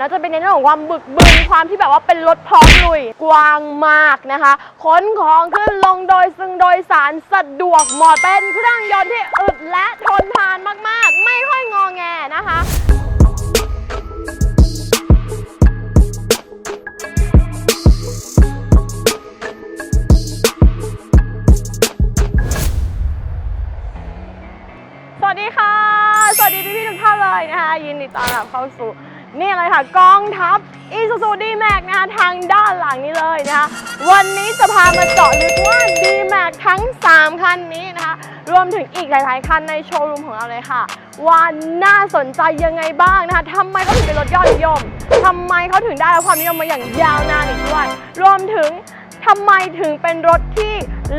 น่าจะเป็นในเรื่องของความบึกบึนความที่แบบว่าเป็นรถพร้อมลุยกว้างมากนะคะขนของขึ้นลงโดยซึ่งโดยสารสะดวกเหมาะเป็นเครื่องยนต์ที่อึดและทนทานมากๆ ไม่ค่อยงอแงนะคะสวัสดีค่ะ สวัสดีพี่ๆทุกท่านเลยนะคะ ยินดีต้อนรับเข้าสู่ นี่เลยค่ะกองทัพ Isuzu D-Max นะคะทางด้านหลังนี้เลยนะคะวันนี้จะพามาเจาะลึกว่า D-Max ทั้ง 3 คันนี้นะคะ รวมถึงอีกหลาย ๆ คันในโชว์รูมของเราเลยค่ะ ว่าน่าสนใจยังไงบ้างนะคะทำไมเขาถึงเป็นรถยอดนิยมทำไมเขาถึงได้รับความนิยมมาอย่างยาวนานอีกด้วย รวมถึง ทำไมถึงเป็นรถที่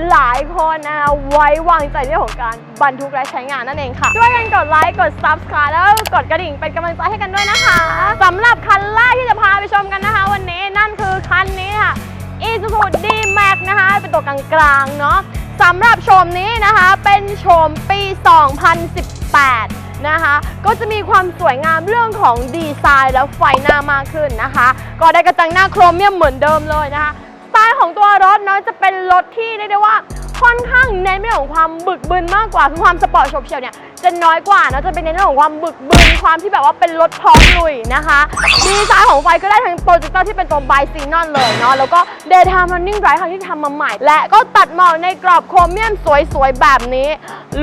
หลายคนนะคะไว้วางใจเรื่องของการบรรทุกและใช้งานนั่นเองค่ะ ช่วยกันกดไลค์ กด subscribe แล้วกดกระดิ่งเป็นกำลังใจให้กันด้วยนะคะสำหรับคันแรกที่จะพาไปชมกันนะคะ วันนี้นั่นคือคันนี้ค่ะ Isuzu D-Max นะคะ เป็นตัวกลางๆเนาะสำหรับโฉมนี้นะคะเป็นโฉมปี 2018นะคะก็จะมีความสวยงามเรื่องของดีไซน์และไฟหน้ามากขึ้นนะคะ ก็ได้กระจังหน้าโครเมียมเหมือนเดิมเลยนะคะ ตัวรถนะจะเป็นรถที่เรียกได้ว่าค่อนข้างเน้นในเรื่องของความบึกบึนมากกว่าคือความสปอร์ตโฉบเฉี่ยวเนี่ยจะน้อยกว่านะจะเป็นในเรื่องของความบึกบึนความที่แบบว่าเป็นรถพร้อมลุยนะคะดีไซน์ของไฟก็ได้ทั้งโปรเจคเตอร์ที่เป็นตัวไบซีนอนเลยเนาะแล้วก็ Daytime Running Bright ค่ะที่ทำมาใหม่ และก็ตัดหมอกในกรอบโครเมียมสวยๆ แบบนี้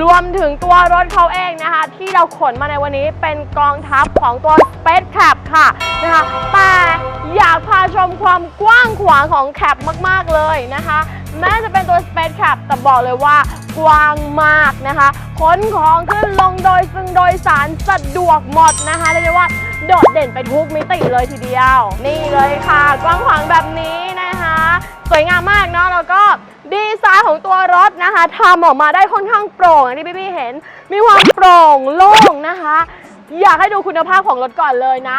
รวมถึงตัวรถเขาเองนะคะ ที่เราขนมาในวันนี้เป็นกองทัพของตัว Space Cap ค่ะนะคะแต่อยากพาชมความกว้างขวางของแคปมากๆเลยนะคะ แม้จะเป็นตัว Space Cap แต่บอกเลยว่า กว้างมากนะคะขนของขึ้นลงโดยซึ่งโดยสารสะดวกหมดนะคะเรียกได้ว่าโดดเด่นไปทุกมิติเลยทีเดียว นี่เลยค่ะ กว้างขวางแบบนี้นะคะ สวยงามมากเนาะแล้วก็ดีไซน์ของตัวรถนะคะทำออกมาได้ค่อนข้างโปร่งอย่างที่พี่ๆเห็น มีความโปร่งโล่งนะคะ อยากให้ดูคุณภาพของรถก่อนเลยนะ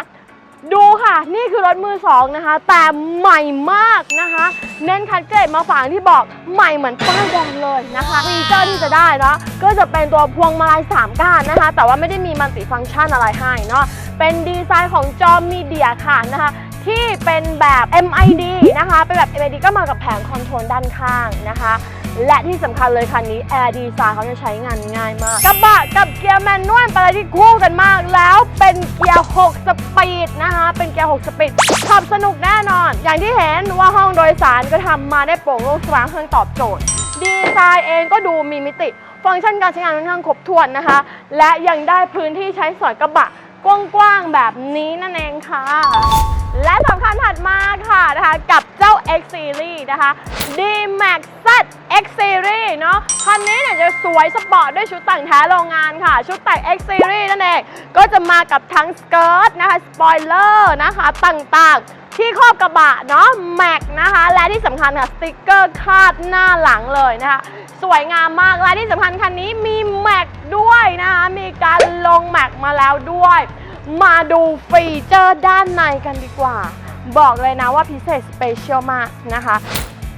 ดูค่ะ นี่คือรถมือสองนะคะ แต่ใหม่มากนะคะ เน้นคัดเกรดมาฝางที่บอกใหม่เหมือนป้ายแดงเลยนะคะฟีเจอร์ที่จะได้เนาะก็จะเป็นตัวพวงมาลัย3ก้านนะคะ แต่ว่าไม่ได้มีมัลติฟังก์ชันอะไรให้เนาะเป็นดีไซน์ของจอมีเดียค่ะนะคะที่เป็นแบบ MID นะคะ เป็นแบบ MID ก็มากับแผงคอนโทรลด้านข้างนะคะ และที่สำคัญเลยคันนี้แอร์ดีไซน์เขาจะใช้งานง่ายมากกระบะกับเกียร์แมนนวลเป็นอะไรที่คู่กันมากแล้วเป็นเกียร์ 6 สปีดนะคะ เป็นเกียร์ 6 สปีดขับสนุกแน่นอน อย่างที่เห็นว่าห้องโดยสารก็ทำมาได้โปร่งโล่งสว่างเครื่องตอบโจทย์ ดีไซน์เองก็ดูมีมิติ ฟังก์ชันการใช้งานค่อนข้างครบถ้วนนะคะ และยังได้พื้นที่ใช้สอยกระบะกว้างๆแบบนี้นั่นเองค่ะ และสำคัญถัดมาค่ะนะคะกับเจ้า X Series นะคะ D-Max Z X Series เนาะคันนี้เนี่ยจะสวยสปอร์ตด้วยชุดแต่งแท้โรงงานค่ะ ชุดแต่ง X Series นั่นเอง ก็จะมากับทั้งสเกิร์ตนะคะสปอยเลอร์นะคะต่างๆที่ครอบกระบะเนาะแม็กนะคะ และที่สำคัญค่ะสติกเกอร์คาดหน้าหลังเลยนะคะ สวยงามมากและที่สำคัญคันนี้มีแม็กด้วยนะคะ มีการลงแม็กมาแล้วด้วย มาดูฟีเจอร์ด้านในกันดีกว่า บอกเลยนะว่าพิเศษสเปเชียลมากนะคะ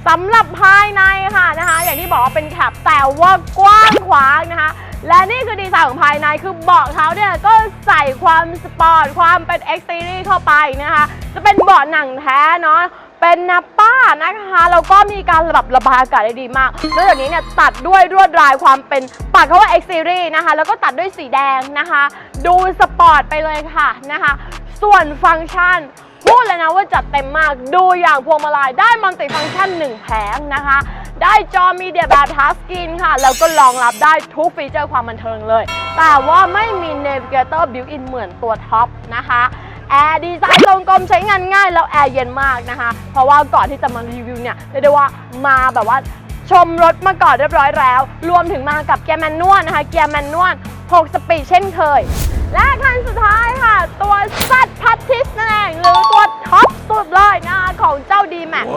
สำหรับภายในค่ะนะคะ อย่างที่บอกว่าเป็นแคปแต่ว่ากว้างขวางนะคะ และนี่คือดีไซน์ของภายในคือเบาะเขาเนี่ยก็ใส่ความสปอร์ตความเป็น X Series เข้าไปนะคะ จะเป็นเบาะหนังแท้เนาะเป็นนับป้านะคะแล้วก็มีการแบบระบายอากาศได้ดีมากนอกจากนี้เนี่ยตัดด้วยลวดลายความเป็นปัดเขาว่า X Series นะคะ แล้วก็ตัดด้วยสีแดงนะคะ ดูสปอร์ตไปเลยค่ะนะคะ ส่วนฟังก์ชัน พูดเลยนะว่าจัดเต็มมากดูอย่างพวงมาลัยได้มัลติฟังก์ชัน 1 แผงนะคะ ได้จอมีเดียแบบทัชสกรีนค่ะ แล้วก็รองรับได้ทุกฟีเจอร์ความบันเทิงเลย แต่ว่าไม่มี Navigator Built-in เหมือนตัวท็อปนะคะแอร์ดีไซน์ทรงกลมใช้งานง่ายแล้วแอร์เย็นมากนะคะ เพราะว่าก่อนที่จะมารีวิวเนี่ยเรียกได้ว่ามาแบบว่าชมรถมาก่อนเรียบร้อยแล้ว รวมถึงมากับเกียร์แมนนวลนะคะ เกียร์แมนนวล 6 สปีดเช่นเคย และคันสุดท้ายค่ะ ตัวซัดพัททิสนั่นเองหรือตัว สุดเลยนะคะของเจ้า D-Max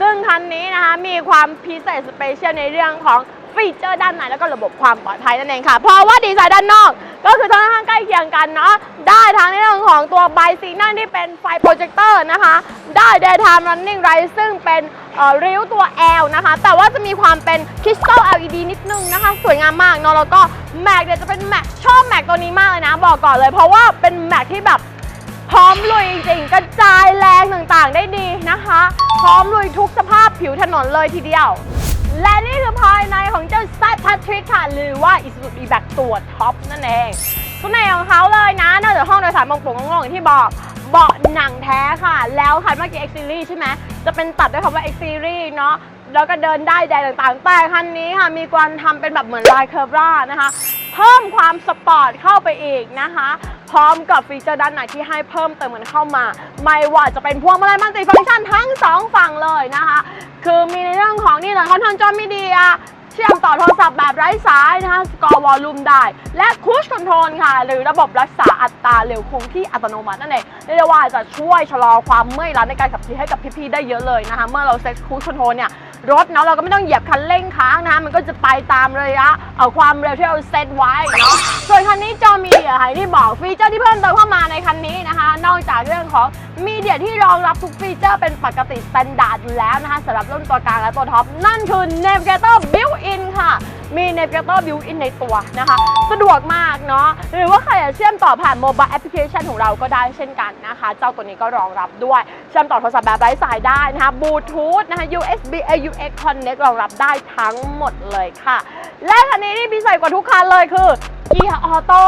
ซึ่งคันนี้นะคะมีความพิเศษสเปเชียลในเรื่องของฟีเจอร์ด้านในแล้วก็ระบบความปลอดภัยนั่นเองค่ะ เพราะว่าดีไซน์ด้านนอก ก็คือค่อนข้างใกล้เคียงกันเนาะได้ทั้งในเรื่องของตัวไบซีนั่นที่เป็นไฟโปรเจคเตอร์นะคะ ได้ Daytime Running Light ซึ่งเป็นเอ่อริ้วตัว L นะคะ แต่ว่าจะมีความเป็นคริสตัล LED นิดนึงนะคะ สวยงามมากเนาะแล้วก็แม็กเนี่ยจะเป็นแม็กชอบแม็กตัวนี้มากเลยนะ บอกก่อนเลย เพราะว่าเป็นแม็กที่แบบ พร้อมลุยจริงๆ กระจายแรงต่างๆ ได้ดีนะคะ พร้อมลุยทุกสภาพผิวถนนเลยทีเดียว และนี่คือภายในของเจ้าไซแพทริกค่ะ หรือว่า Isuzu D-Back ตัวท็อปนั่นเองตัวไหนของเขาเลยนะนอกจากห้องโดยสารโปร่งโล่งอย่างที่บอกเบาะหนังแท้ค่ะ แล้วคันเมื่อกี้ X Series ใช่ไหมจะเป็นตัดด้วยคำว่า X Series เนาะแล้วก็เดินได้แดงต่างๆ แต่คันนี้ค่ะ มีการทำเป็นแบบเหมือนลายเคอร์บรานะคะ เพิ่มความสปอร์ตเข้าไปอีกนะคะ พร้อมกับฟีเจอร์ด้านในที่ให้เพิ่มเติมมันเข้ามา ไม่ว่าจะเป็นพวงมาลัยมัลติฟังก์ชันทั้งสองฝั่งเลยนะคะ คือมีในเรื่องของนี่เลยคอนโทรลจอมีเดียเชื่อมต่อโทรศัพท์แบบไร้สายนะคะสกอร์วอลลุ่มได้ และคูชคอนโทรลค่ะ หรือระบบรักษาอัตราเร็วคงที่อัตโนมัตินั่นเองเรียกได้ว่าจะช่วยชะลอความเมื่อยล้าในการขับขี่ให้กับพี่ๆได้เยอะเลยนะคะ เมื่อเราเซ็ตคูชคอนโทรลเนี่ย รถเนาะเราก็ไม่ต้องเหยียบคันเร่งค้างนะมันก็จะไปตามระยะเอาความเร็วที่เราเซตไว้เนาะส่วนคันนี้จอมีเดียที่บอกฟีเจอร์ที่เพิ่มเติมเข้ามาในคันนี้นะคะ นอกจากเรื่องของมีเดียที่รองรับทุกฟีเจอร์เป็นปกติสแตนดาร์ดอยู่แล้วนะคะสำหรับรุ่นตัวกลางและตัวท็อปนั่นคือ Navigator Built-in ค่ะ มีในเกเตอร์บิวอินในตัวนะคะ สะดวกมากเนาะหรือว่าใครจะเชื่อมต่อผ่านโมบายแอปพลิเคชันของเราก็ได้เช่นกันนะคะ เจ้าตัวนี้ก็รองรับด้วย เชื่อมต่อโทรศัพท์แบบไร้สายได้นะคะบลูทูธนะคะ USB AUX Connect รองรับได้ทั้งหมดเลยค่ะ และคันนี้ที่พิเศษกว่าทุกคันเลยคือ เกียร์ออโต้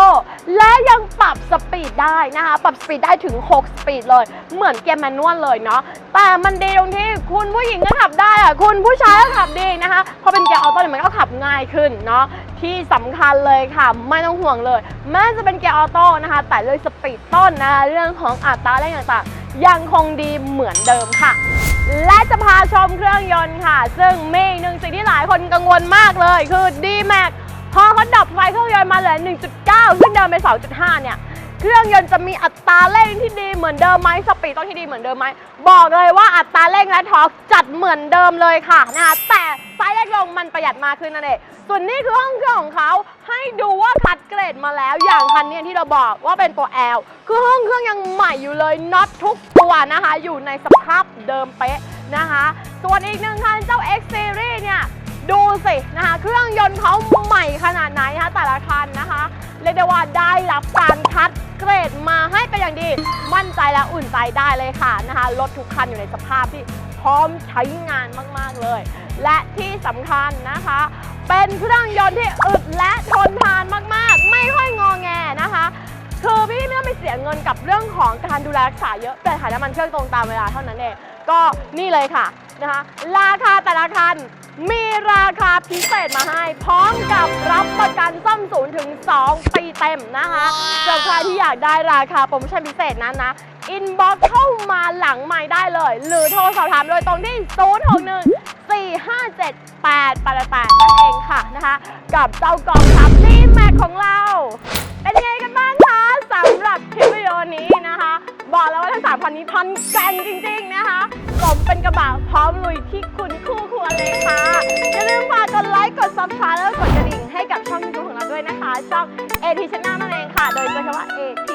และยังปรับสปีดได้นะคะ ปรับสปีดได้ถึง 6 สปีดเลย เหมือนเกียร์แมนนวลเลยเนาะแต่มันดีตรงที่คุณผู้หญิงก็ขับได้อะคุณผู้ชายก็ขับดีนะคะพอเป็นเกียร์ออโต้เนี่ยมันก็ขับง่ายขึ้นเนาะที่สำคัญเลยค่ะ ไม่ต้องห่วงเลยแม้จะเป็นเกียร์ออโต้นะคะ แต่เลยสปีดต้นนะคะเรื่องของอัตราเร่งต่างๆ ยังคงดีเหมือนเดิมค่ะและจะพาชมเครื่องยนต์ค่ะ ซึ่งมีหนึ่งสิ่งที่หลายคนกังวลมากเลย คือ D-Max พอเขับไฟเครื่องยนต์มาเหลือ 1.9 ซึ่งเดิมไป2.5 เนี่ย เครื่องยนต์จะมีอัตราเร่งที่ดีเหมือนเดิมไหมสปีดต้องที่ดีเหมือนเดิมไหม บอกเลยว่าอัตราเร่งและทอร์กจัดเหมือนเดิมเลยค่ะนะคะแต่ไซส์เล็กลงมันประหยัดมากขึ้นนั่นเอง ส่วนนี้คือห้องเครื่องของเขาให้ดูว่าคัดเกรดมาแล้ว อย่างคันนี้ที่เราบอกว่าเป็นตัว L คือห้องเครื่องยังใหม่อยู่เลยน็อตทุกตัวนะคะ อยู่ในสภาพเดิมเป๊ะนะคะ ส่วนอีกหนึ่งคันเจ้า X Series เนี่ย ดูสินะคะเครื่องยนต์เขาใหม่ขนาดไหนนะคะแต่ละคันนะคะเรียกได้ว่าได้รับการคัดเกรดมาให้เป็นอย่างดี มั่นใจและอุ่นใจได้เลยค่ะนะคะรถทุกคันอยู่ในสภาพที่พร้อมใช้งานมาก ๆ เลย และที่สำคัญนะคะ เป็นเครื่องยนต์ที่อึดและทนทานมาก ๆ ไม่ค่อยงอแงนะคะคือพี่ไม่ต้องไปเสียเงินกับเรื่องของการดูแลรักษาเยอะแต่ถ่ายน้ำมันเครื่องตรงตามเวลาเท่านั้นเองก็นี่เลยค่ะ นะคะ ราคาแต่ละคันมีราคาพิเศษมาให้ พร้อมกับรับประกันซ่อมศูนย์ถึง 2 ปีเต็มนะคะสำหรับใครที่อยากได้ราคาโปรโมชั่นพิเศษนั้นนะ อินบ็อกเข้ามาหลังใหม่ได้เลย หรือโทรสอบถามโดยตรงที่ 061 457 888นั่นเองค่ะนะคะ กับเจ้ากองทัพดีแม็กของเรา เป็นยังไงกันบ้างคะสำหรับคลิปวิดีโอนี้นะคะ บอกแล้วว่าทั้งสามพันนี้พันแกร่งจริงๆนะคะผมเป็นกระบะพร้อมลุยที่คุณคู่ควรเลยค่ะ อย่าลืมฝากกดไลค์ กดซับสไครต์แล้วกดกระดิ่งให้กับช่องยูทูบของเราด้วยนะคะ ช่องเอทีชแนลนั่นเองค่ะ โดยเฉพาะ AT